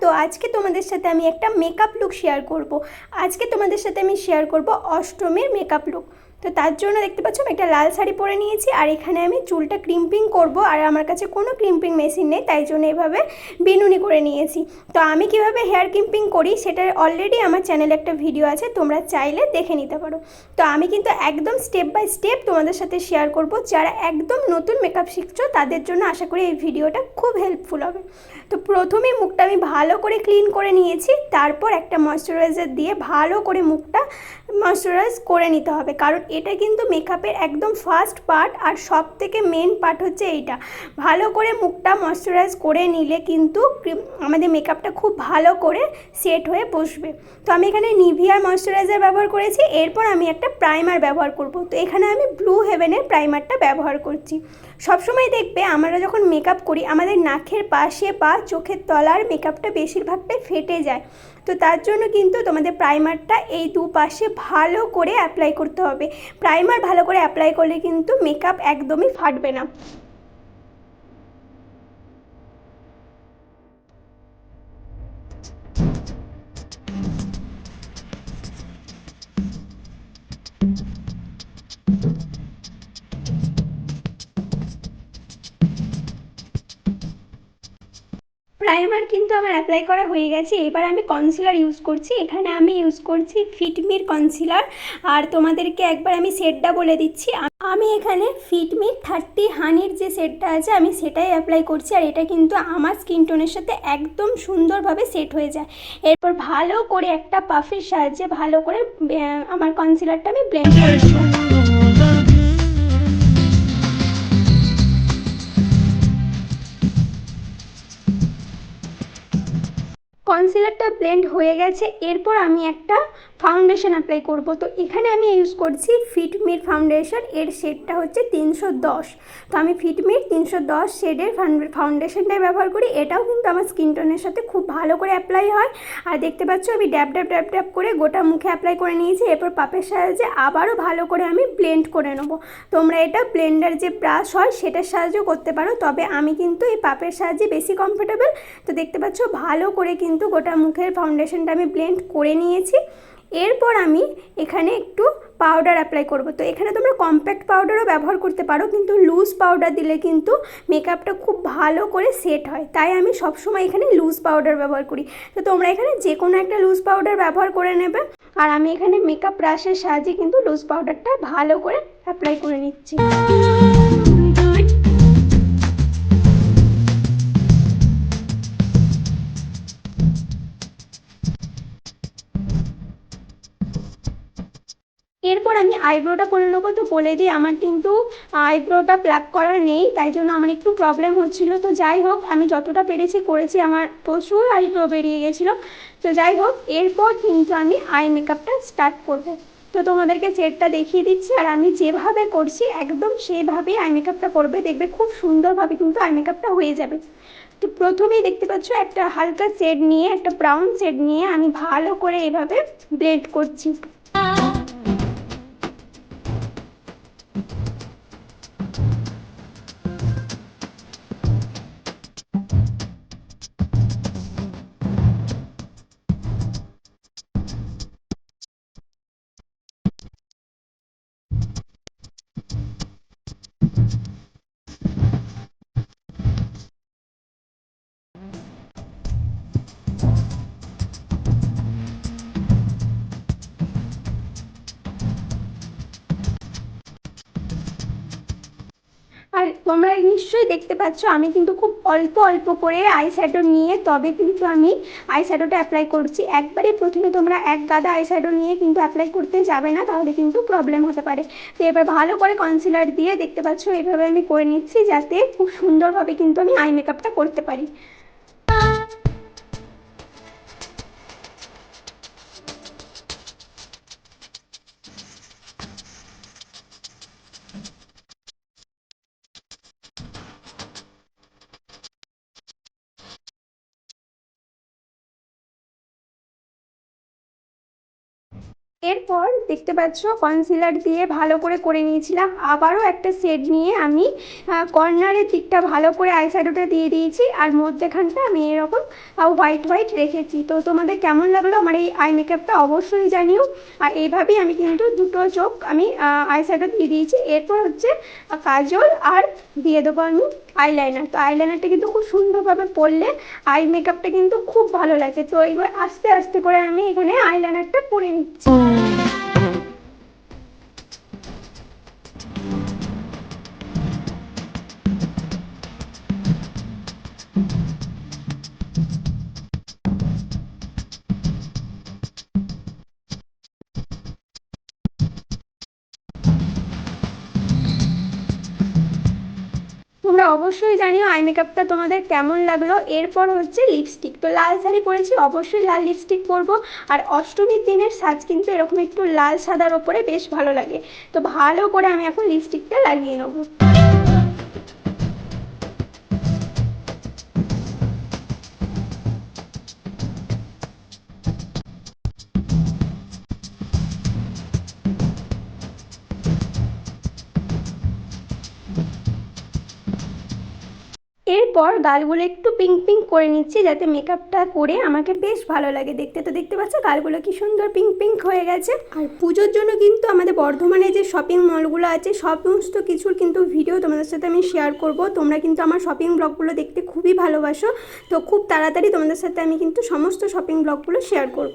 তো আজকে তোমাদের সাথে আমি একটা মেকআপ লুক শেয়ার করব। আজকে তোমাদের সাথে আমি শেয়ার করব অষ্টমীর মেকআপ লুক তো তার জন্য দেখতে পাচ্ছ আমি একটা লাল শাড়ি পরে নিয়েছি আর এখানে আমি চুলটা ক্রিম্পিং করব আর আমার কাছে কোনো ক্রিম্পিং মেশিন নেই, তাই জন্য এভাবে বিনুনি করে নিয়েছি। তো আমি কীভাবে হেয়ার ক্রিম্পিং করি সেটা অলরেডি আমার চ্যানেলে একটা ভিডিও আছে, তোমরা চাইলে দেখে নিতে পারো। তো আমি কিন্তু একদম স্টেপ বাই স্টেপ তোমাদের সাথে শেয়ার করব, যারা একদম নতুন মেকআপ শিখছো তাদের জন্য আশা করি এই ভিডিওটা খুব হেল্পফুল হবে। তো প্রথমে মুখটা আমি ভালো করে ক্লিন করে নিয়েছি, তারপর একটা ময়শ্চারাইজার দিয়ে ভালো করে মুখটা ময়শ্চারাইজ করে নিতে হবে। কারণ এটা কিন্তু মেকআপের একদম ফার্স্ট পার্ট আর সব থেকে মেন পার্ট হচ্ছে এইটা। ভালো করে মুখটা ময়শ্চারাইজ করে নিলে কিন্তু আমাদের মেকআপটা খুব ভালো করে সেট হয়ে বসবে। তো আমি এখানে নিভিয়ার ময়শ্চারাইজার ব্যবহার করেছি, এরপর আমি একটা প্রাইমার ব্যবহার করব। তো এখানে আমি ব্লু হেভেনের প্রাইমারটা ব্যবহার করছি। সবসময় দেখবে আমরা যখন মেকআপ করি, আমাদের নাকের পাশে বা চোখের তলার মেকআপটা বেশিরভাগটাই ফেটে যায়। তো তার জন্য কিন্তু তোমাদের প্রাইমারটা এই দুপাশে ভালো করে অ্যাপ্লাই করতে হবে। প্রাইমার ভালো করে অ্যাপ্লাই করলে কিন্তু মেকআপ একদমই ফাটবে না। প্রাইমার কিন্তু আমার অ্যাপ্লাই করা হয়ে গেছে। এবার আমি কনসিলার ইউজ করছি। এখানে আমি ইউজ করছি ফিটমির কনসিলার আর তোমাদেরকে একবার আমি সেটটা বলে দিচ্ছি। আমি এখানে ফিটমির থার্টি হানির যে সেটটা আছে, আমি সেটাই অ্যাপ্লাই করছি। আর এটা কিন্তু আমার স্কিন টোনের সাথে একদম সুন্দরভাবে সেট হয়ে যায়। এরপর ভালো করে একটা পাফের সাহায্যে ভালো করে আমার কনসিলারটা আমি ব্লেন্ড করে কনসিলারটা ব্লেন্ড হয়ে গেছে, এরপর আমি একটা ফাউন্ডেশন অ্যাপ্লাই করব। তো এখানে আমি ইউজ করছি ফিটমির ফাউন্ডেশন এর শেডটা হচ্ছে তিনশো দশ। তো আমি ফিটমির তিনশো দশ শেডের ফাউন্ডেশনটাই ব্যবহার করি। এটাও কিন্তু আমার স্কিন টোনের সাথে খুব ভালো করে অ্যাপ্লাই হয়। আর দেখতে পাচ্ছ আমি ড্যাব ড্যাব ড্যাব ড্যাব করে গোটা মুখে অ্যাপ্লাই করে নিয়েছি। এরপর পাপের সাহায্যে আবারও ভালো করে আমি ব্লেন্ড করে নেব। তোমরা এটা ব্লেন্ডার যে ব্রাশ হয়, সেটার সাহায্যেও করতে পারো। তবে আমি কিন্তু এই পাপের সাহায্যে বেশি কমফোর্টেবল তো দেখতে পাচ্ছ ভালো করে কিন্তু গোটা মুখের ফাউন্ডেশনটা আমি ব্লেন্ড করে নিয়েছি। এরপর আমি এখানে একটু পাউডার অ্যাপ্লাই করব। তো এখানে তোমরা কম্প্যাক্ট পাউডারও ব্যবহার করতে পারো, কিন্তু লুজ পাউডার দিলে কিন্তু মেকআপটা খুব ভালো করে সেট হয়। তাই আমি সবসময় এখানে লুজ পাউডার ব্যবহার করি। তো তোমরা এখানে যে কোনো একটা লুজ পাউডার ব্যবহার করে নেবে। আর আমি এখানে মেকআপ ব্রাশের সাহায্যে কিন্তু লুজ পাউডারটা ভালো করে অ্যাপ্লাই করে নিচ্ছি। এরপর আমি আইব্রোটা করে নেব। তো বলে দিই, আমার কিন্তু আইব্রোটা প্লাক করা নেই, তাই জন্য আমার একটু প্রবলেম হচ্ছিল। তো যাই হোক, আমি যতটা পেরেছি করেছি, আমার প্রচুর আইব্রো বেরিয়ে গেছিল। তো যাই হোক, এরপর কিন্তু আমি আই মেকআপটা স্টার্ট করব। তো তোমাদেরকে সেটটা দেখিয়ে দিচ্ছি, আর আমি যেভাবে করছি, একদম সেভাবেই আই মেকআপটা করবে। দেখবে খুব সুন্দরভাবে কিন্তু আই মেকআপটা হয়ে যাবে। তো প্রথমেই দেখতে পাচ্ছ, একটা হালকা শেড নিয়ে, একটা ব্রাউন শেড নিয়ে আমি ভালো করে এভাবে ব্লেড করছি। তোমরা নিশ্চয়ই দেখতে পাচ্ছ, আমি কিন্তু খুব অল্প অল্প করে আই শ্যাডো নিয়ে, তবে কিন্তু আমি আই শ্যাডোটা অ্যাপ্লাই করছি। একবারে প্রথমে তোমরা এক গাদা আই শ্যাডো নিয়ে কিন্তু অ্যাপ্লাই করতে যাবে না, তাহলে কিন্তু প্রবলেম হতে পারে। তো এবার ভালো করে কনসিলার দিয়ে দেখতে পাচ্ছ এইভাবে আমি করে নিচ্ছি যাতে খুব সুন্দরভাবে কিন্তু আমি আই মেকআপটা করতে পারি। এরপর দেখতে পাচ্ছ কনসিলার দিয়ে ভালো করে করে নিয়েছিলাম। আবারও একটা সেট নিয়ে আমি কর্নারের দিকটা ভালো করে আইশ্যাডোটা দিয়ে দিয়েছি আর মধ্যেখানটা আমি এরকম হোয়াইট হোয়াইট রেখেছি। তো তোমাদের কেমন লাগল আমার এই আই মেকআপটা অবশ্যই জানিও। আর এইভাবেই আমি কিন্তু দুটো চোখ আমি আইশ্যাডো দিয়ে দিয়েছি। এরপর হচ্ছে কাজল আর দিয়ে দেবো আমি। আইলাইনার তো আইলাইনারটা কিন্তু খুব সুন্দরভাবে পরলে আই মেকআপটা কিন্তু খুব ভালো লাগে। তো এইবার আস্তে আস্তে করে আমি এখানে আইলাইনারটা পরে নিচ্ছি। তোমরা অবশ্যই জানিও আই মেকআপটা তোমাদের কেমন লাগল। এরপর হচ্ছে লিপস্টিক তো লাল শাড়ি পরেছি, অবশ্যই লাল লিপস্টিক পরবো। আর অষ্টমীর দিনের সাজ কিন্তু এরকম একটু লাল সাদার ওপরে বেশ ভালো লাগে। তো ভালো করে আমি এখন লিপস্টিকটা লাগিয়ে নেব। এরপর গালগুলো একটু পিঙ্ক পিঙ্ক করে নিচ্ছি যাতে মেকআপটা করে আমাকে বেশ ভালো লাগে দেখতে। তো দেখতে পাচ্ছ গালগুলো কি সুন্দর পিঙ্ক পিঙ্ক হয়ে গেছে। আর পুজোর জন্য কিন্তু আমাদের বর্ধমানে যে শপিং মলগুলো আছে সমস্ত কিছুর কিন্তু ভিডিও তোমাদের সাথে আমি শেয়ার করব। তোমরা কিন্তু আমার শপিং ব্লগগুলো দেখতে খুবই ভালোবাসো। তো খুব তাড়াতাড়ি তোমাদের সাথে আমি কিন্তু সমস্ত শপিং ব্লগগুলো শেয়ার করব।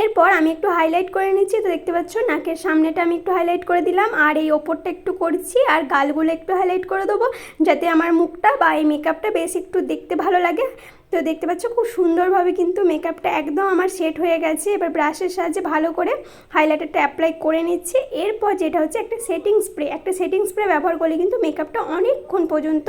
এরপর আমি একটু হাইলাইট করে নিচ্ছি, তো দেখতে পাচ্ছ নাকের সামনেটা আমি একটু হাইলাইট করে দিলাম। আর এই ওপরটা একটু করছি, আর গালগুলো একটু হাইলাইট করে দেবো, যাতে আমার মুখটা বা এই মেকআপটা বেশ একটু দেখতে ভালো লাগে। তো দেখতে পাচ্ছ খুব সুন্দরভাবে কিন্তু মেকআপটা একদম আমার সেট হয়ে গেছে। এবার ব্রাশের সাহায্যে ভালো করে হাইলাইটারটা অ্যাপ্লাই করে নিচ্ছি। এরপর যেটা হচ্ছে একটা সেটিং স্প্রে একটা সেটিং স্প্রে ব্যবহার করলে কিন্তু মেকআপটা অনেকক্ষণ পর্যন্ত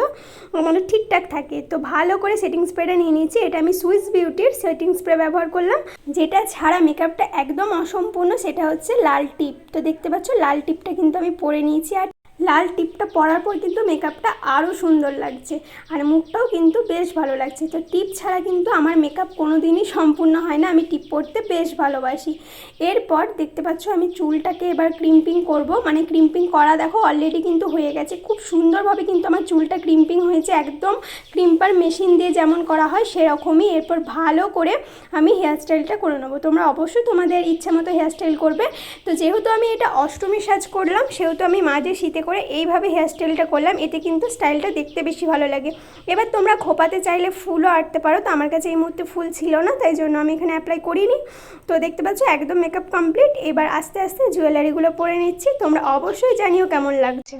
মানে ঠিকঠাক থাকে। তো ভালো করে সেটিং স্প্রেটা নিয়ে নিচ্ছি এটা আমি সুইস বিউটির সেটিং স্প্রে ব্যবহার করলাম। যেটা ছাড়া মেকআপটা একদম অসম্পূর্ণ, সেটা হচ্ছে লাল টিপ তো দেখতে পাচ্ছ, লাল টিপটা কিন্তু আমি পরে নিয়েছি আর লাল টিপটা পরার পর কিন্তু মেকআপটা আরও সুন্দর লাগছে। আর মুখটাও কিন্তু বেশ ভালো লাগছে। তো টিপ ছাড়া কিন্তু আমার মেকআপ কোনো দিনই সম্পূর্ণ হয় না। আমি টিপ পরতে বেশ ভালোবাসি। এরপর দেখতে পাচ্ছ আমি চুলটাকে এবার ক্রিম্পিং করব। মানে ক্রিম্পিং করা দেখো অলরেডি কিন্তু হয়ে গেছে। খুব সুন্দরভাবে কিন্তু আমার চুলটা ক্রিম্পিং হয়েছে। একদম ক্রিম্পার মেশিন দিয়ে যেমন করা হয় সেরকমই। এরপর ভালো করে আমি হেয়ারস্টাইলটা করে নেব। তোমরা অবশ্যই তোমাদের ইচ্ছা মতো হেয়ারস্টাইল করবে। তো যেহেতু আমি এটা অষ্টমী সাজ করলাম, সেহেতু আমি মাঝে শীতে করে এইভাবে হেয়ারস্টাইলটা করলাম, এতে কিন্তু স্টাইলটা দেখতে বেশি ভালো লাগে। এবার তোমরা খোপাতে চাইলে ফুলও আটতে পারো, তো আমার কাছে এই মুহূর্তে ফুল ছিল না, তাই জন্য আমি এখানে অ্যাপ্লাই করিনি। তো দেখতে পাচ্ছ একদম মেকআপ কমপ্লিট এবার আস্তে আস্তে জুয়েলারিগুলো পরে নিচ্ছি, তোমরা অবশ্যই জানিও কেমন লাগছে।